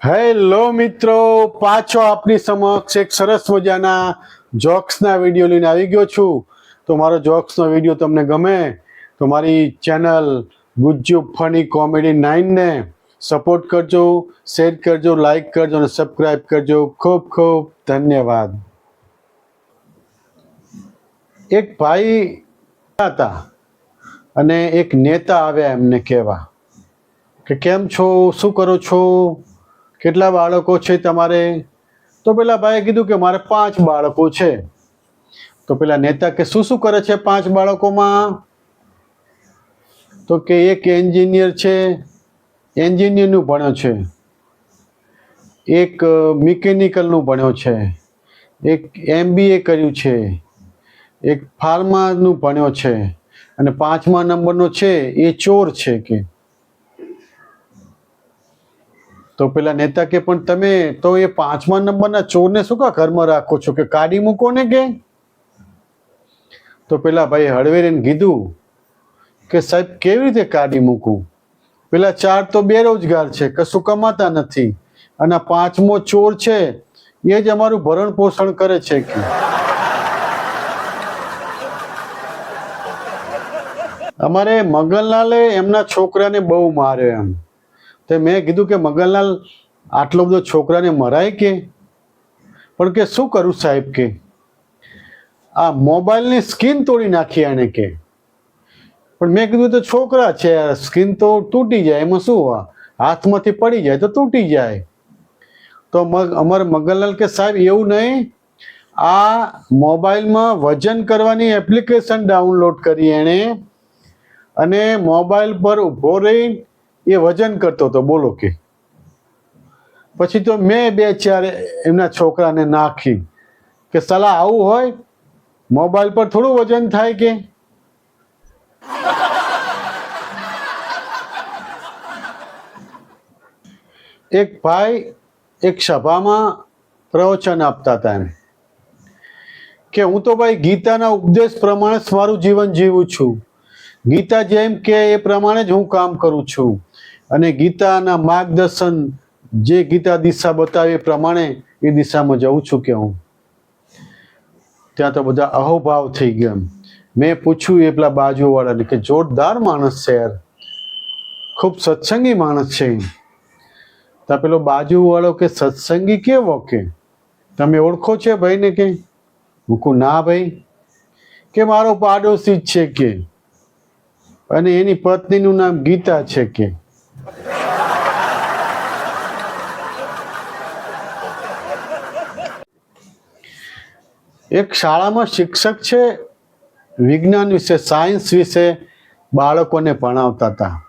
Hello મિત્રો, પાછો આપની સમક્ષ એક સરસ મજાના જોક્સના વીડિયો લઈને આવી ગયો છું. તો મારો જોક્સનો વીડિયો તમને ગમે તો મારી ચેનલ ગુજ્જુ ફની કોમેડી નાઇનને સપોર્ટ કરજો, શેર કરજો લાઈક કરજો અને સબસ્ક્રાઈબ કરજો. ખૂબ ખૂબ ધન્યવાદ. એક ભાઈ હતા અને એક નેતા આવ્યા એમને કહેવા કે કેમ છો, શું કરો છો? કેટલા બાળકો છે તમારે? તો પેલા ભાઈએ કીધું કે મારે પાંચ બાળકો છે. તો પેલા નેતા કે શું શું કરે છે પાંચ બાળકોમાં? તો કે એક એન્જિનિયર છે, એન્જિનિયરનું ભણ્યો છે. એક મિકેનિકલનું ભણ્યો છે. એક એમબીએ કર્યું છે. એક ફાર્માનું ભણ્યો છે. અને પાંચમા નંબરનો છે, એ ચોર છે કે. તો પેલા નેતા કે, પણ તમે તો એ પાંચમા નંબરના ચોરને શું કા ઘરમાં રાખો છો? કે કાઢી મૂકો ને કે? તો પેલા ભાઈ હળવેરીને કીધું કે, સાહેબ, કેવી રીતે કાઢી મૂકું? પેલા ચાર તો બેરોજગાર છે, કશું કમાતા નથી. અને પાંચમો ચોર છે, એ જ અમારું ભરણ પોષણ કરે છે કે. અમારે મગનલાલે એમના છોકરાને બહુ માર્યો એમ. તો મેં કીધું કે મગનલાલ, આટલો બધો છોકરાને મરાય કે? પણ કે શું કરું સાહેબ કે? આ મોબાઈલની સ્કીન તોડી નાખી એને કે. પણ મેં કીધું તો છોકરા છે સ્કીન તો તૂટી જાય, એમાં શું? હાથમાંથી પડી જાય તો તૂટી જાય. તો મગ, અમારે મગનલાલ કે સાહેબ, એવું નહીં. આ મોબાઈલમાં વજન કરવાની એપ્લિકેશન ડાઉનલોડ કરી એણે. અને મોબાઈલ પર ઊભો રહી એ વજન કરતો હતો, બોલો કે. પછી તો મેં બે ચાર એમના છોકરાને નાખી કે સલાહ આવું હોય, મોબાઈલ પર થોડું વજન થાય કે? એક ભાઈ એક સભામાં પ્રવચન આપતા હતા એમ કે હું તો ભાઈ ગીતાના ઉપદેશ પ્રમાણે મારું જીવન જીવું છું. ગીતા જેમ કે એ પ્રમાણે જ હું કામ કરું છું. અને ગીતાના માર્ગદર્શન જે ગીતા દિશા બતાવે એ પ્રમાણે એ દિશામાં જઉં છું કે હું. ત્યાં તો બધા અહોભાવ થઈ ગયા. મેં પૂછ્યું એ પેલા બાજુવાળાને કે જોરદાર માણસ છે યાર. ખૂબ સત્સંગી માણસ છે ત્યાં પેલો બાજુવાળો કે સત્સંગી કેવો કે? તમે ઓળખો છે ભાઈને કે? કહું, ના ભાઈ. કે મારો પાડોશી જ છે કે? અને એની પત્નીનું નામ ગીતા છે કે? એક શાળામાં શિક્ષક છે, વિજ્ઞાન વિશે, સાયન્સ વિશે બાળકોને ભણાવતા હતા.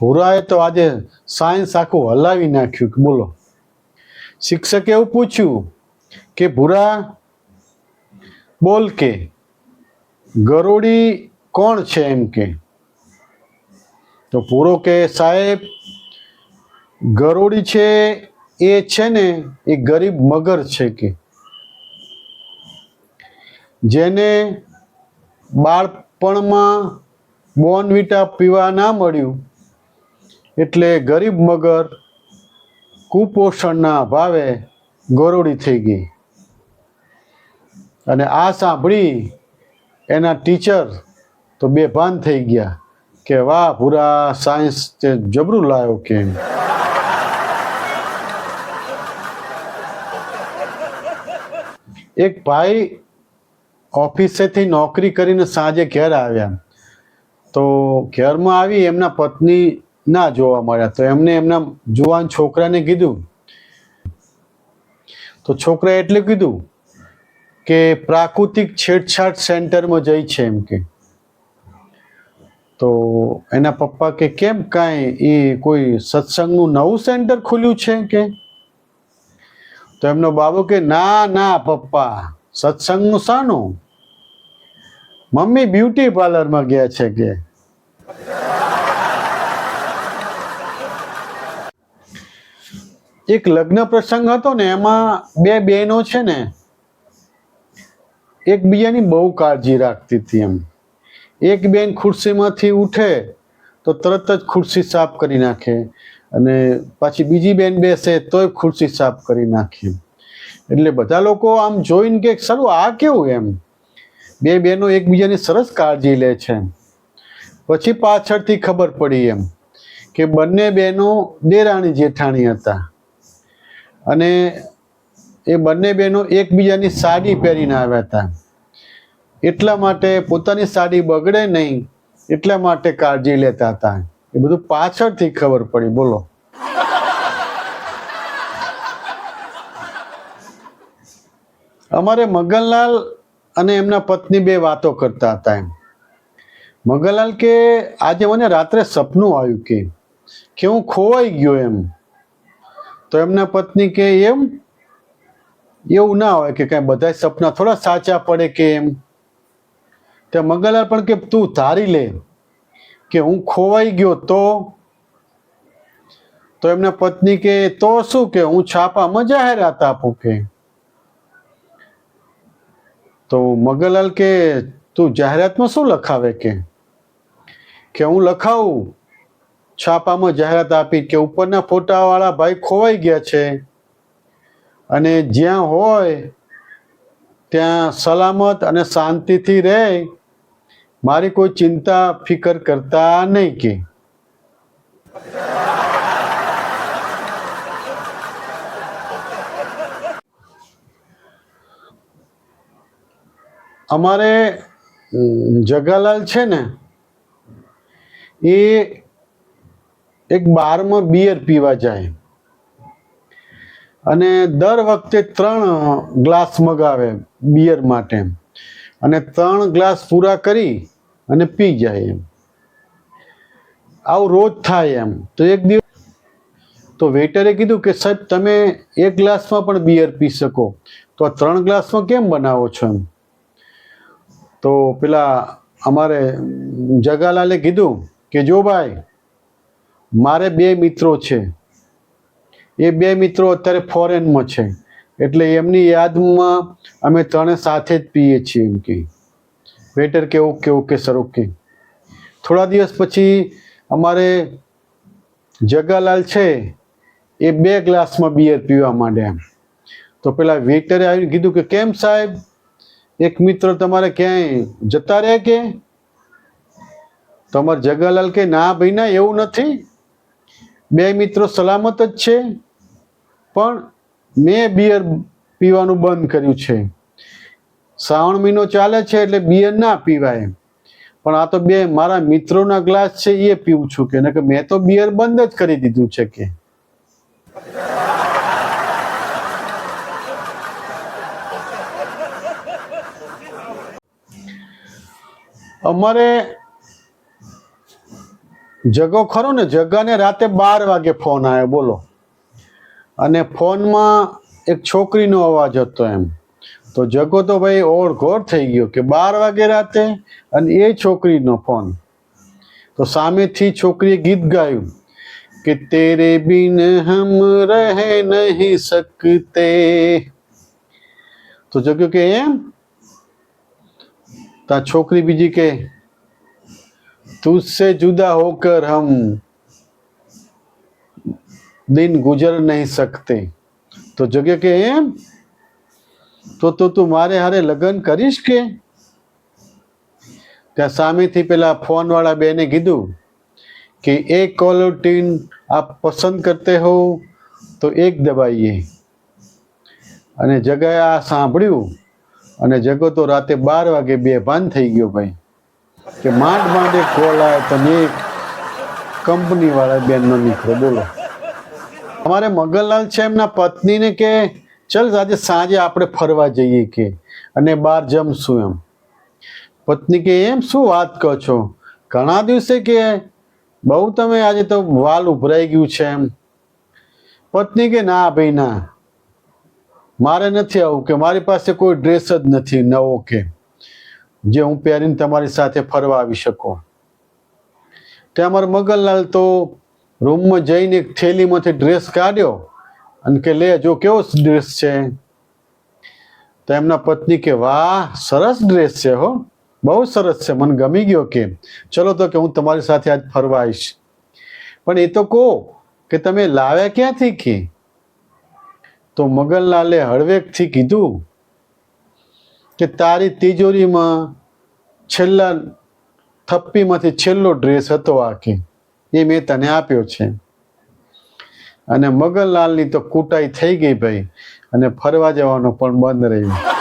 ભૂરાએ તો આજે સાયન્સ આખું હલાવી નાખ્યું કે બોલો. શિક્ષકે એવું પૂછ્યું કે, ભૂરા, બોલ કે ગરોડી કોણ છે એમ કે? તો પૂરો કે, સાહેબ ગરોડી છે, એ છે ને, એ ગરીબ મગર છે કે. જેને બાળપણમાં બોર્નવિટા પીવા ના મળ્યું, એટલે ગરીબ મગર કુપોષણના અભાવે ગરોળી થઈ ગઈ. અને આ સાંભળી એના ટીચર તો બેભાન થઈ ગયા કે, વાહ, પૂરા સાયન્સ તે જબરું લાવ્યો કેમ? એક ભાઈ ઓફિસેથી નોકરી કરીને સાંજે ઘેર આવ્યા. તો ઘરમાં આવી એમના પત્ની ના જોવા મળ્યા. તો એમને એમના જુવાન છોકરાને કીધું. તો છોકરાએ એટલે કીધું કે પ્રાકૃતિક છેડછાડ સેન્ટરમાં જઈ છે એમ કે. તો એના પપ્પા કે કેમ કાંઈ એ કોઈ સત્સંગનું નવું સેન્ટર ખુલ્યું છે કે? તો એમનો બાબુ કે, ના ના, પપ્પા. સત્સંગનું શાનું? મમ્મી બ્યુટી પાર્લરમાં ગયા છે કે? એક લગ્ન પ્રસંગ હતો ને, એમાં બે બહેનો છે ને એકબીજાની બહુ કાળજી રાખતી હતી એમ. એક બેન ખુરશીમાંથી ઉઠે તો તરત જ ખુરશી સાફ કરી નાખે અને પાછી બીજી બેન બેસે તોય ખુરશી સાફ કરી નાખે એટલે બધા લોકો આમ જોઈને કે, સારું, આ કેવું? એમ. બે બહેનો એકબીજાની સરસ કાળજી લે છે. પછી પાછળથી ખબર પડી એમ કે બંને બહેનો દેરાણી જેઠાણી હતા. અને એ બંને બહેનો એકબીજાની સાડી પહેરીને આવ્યા હતા. એટલા માટે પોતાની સાડી બગડે નહીં, એટલા માટે કાળજી લેતા હતા. એ બધું પાછળથી ખબર પડી, બોલો. અમારે મગનલાલ અને એમના પત્ની બે વાતો કરતા હતા એમ. મગનલાલ કે, આજે મને રાત્રે સપનું આવ્યું કે કે હું ખોવાઈ ગયો એમ. તો એમના પત્ની કે, એમ? એવું ના હોય કે કાંઈ બધા સપના થોડા સાચા પડે કે એમ. તે મગનલાલ પણ કે, તું ધારી લે કે હું ખોવાઈ ગયો તો? તો એમના પત્ની કે, તો શું કે, હું છાપામાં જાહેરાત આપું કે? તો મગનલાલ કે, તું જાહેરાતમાં શું લખાવે કે? કે, હું લખાવું. છાપામાં જાહેરાત આપી કે ઉપરના ફોટાવાળા ભાઈ ખોવાઈ ગયા છે. અને જ્યાં હોય, ત્યાં સલામત અને શાંતિથી રહે. મારી કોઈ ચિંતા, ફિકર કરતા નહીં કે. અમારે જગાલાલ છે ને, એ એક બારમાં બિયર પીવા જાય. અને દર વખતે ત્રણ ગ્લાસ મગાવે બિયર માટે. અને ત્રણ ગ્લાસ પૂરા કરી અને પી જાય એમ. આવું રોજ થાય એમ. તો એક દિવસ, તો વેઇટરે કીધું કે, સાહેબ, તમે એક ગ્લાસમાં પણ બિયર પી શકો. તો આ ત્રણ ગ્લાસમાં કેમ બનાવો છો એમ? તો પેલા અમારે જગાલાલે કીધું કે, જો ભાઈ, મારે બે મિત્રો છે. એ બે મિત્રો અત્યારે ફોરેનમાં છે. એટલે એમની યાદમાં અમે ત્રણે સાથે જ પીએ છીએ એમ કે. વેટર કે ઓકે ઓકે, સર, ઓકે. થોડા દિવસ પછી અમારે જગાલાલ છે, એ બે ગ્લાસમાં બિયર પીવા માંડ્યા તો પેલા વેટરે આવીને કીધું કે, કેમ સાહેબ? એક મિત્ર તમારે ક્યાંય જતા રહ્યા કે? તમારે જગાલાલ કે ના ભાઈ ના એવું નથી? બે મિત્રો સલામત જ છે, પણ મેં બિયર પીવાનું બંધ કર્યું છે. શ્રાવણ મહિનો ચાલે છે એટલે બિયર ના પીવાય. પણ આ તો બે મારા મિત્રોના ગ્લાસ છે, એ પીવું છું કે. કે મેં તો બિયર બંધ જ કરી દીધું છે કે. અમારે જગો ખરો ને, જગાને રાતે બાર વાગે ફોન આવ્યો, બોલો. અને ફોનમાં એક છોકરીનો અવાજ હતો એમ. તો જગો તો ભાઈ ઓળઘોળ થઈ ગયો કે બાર વાગે રાતે અને એ છોકરીનો ફોન. તો સામેથી છોકરીએ ગીત ગાયું કે તેરે બિન હમ રહે નહીં સકતે તો જગ્યો કે એમ? તા છોકરી બીજી કે, તુજસે જુદા હોકર હમ. દિન ગુજર નહીં સકતે. તો જગ્યા કે, એમ? તો તો, તું મારે હારે લગ્ન કરીશ કે? ત્યાં સામેથી પેલા ફોનવાળા બેને કીધું કે, એક કોલર ટીન આપ પસંદ કરતે હો, તો એક દબાઈએ. અને જગ્યાએ આ સાંભળ્યું અને જગો તો રાતે બાર વાગે બે ભાન થઈ ગયો ભાઈ. કે માંડ માંડે કોલ આવ્યો તમે ને કંપની વાળા બેનનો નીકળો બોલો. અમારે મગનલાલ છે એમના પત્નીને કે, ચલ આજે સાંજે આપણે ફરવા જઈએ કે. અને બહાર જમશું એમ. પત્ની કે, એમ શું વાત કહો છો? ઘણા દિવસે કે બહુ તમે આજે તો વાલ ઉભરાઈ ગયું છે એમ. પત્ની કે, ના ભાઈ, ના. મારે નથી આવું કે મારી પાસે કોઈ ડ્રેસ જ નથી, નવો કે, જે હું પહેરીને તમારી સાથે ફરવા આવી શકું. તે અમારા મગનલાલ તો રૂમમાં જઈને એક થેલીમાંથી ડ્રેસ કાઢ્યો અને કે, લે, જો કેવો ડ્રેસ છે? તો એમના પત્ની કે, વાહ, સરસ ડ્રેસ છે હો, બહુ સરસ છે, મને ગમી ગયો કે. ચલો તો કે હું તમારી સાથે આજ ફરવા આવીશ. પણ એ તો કહો કે, તમે લાવ્યા ક્યાંથી કે? તો મગનલાલે હળવેકથી કીધું કે તારી તિજોરીમાં છેલ્લા થપ્પીમાંથી છેલ્લો ડ્રેસ હતો આ કે, એ મેં તને આપ્યો છે. અને મગનલાલની તો કૂટાઈ થઈ ગઈ ભાઈ અને ફરવા જવાનું પણ બંધ રહ્યું.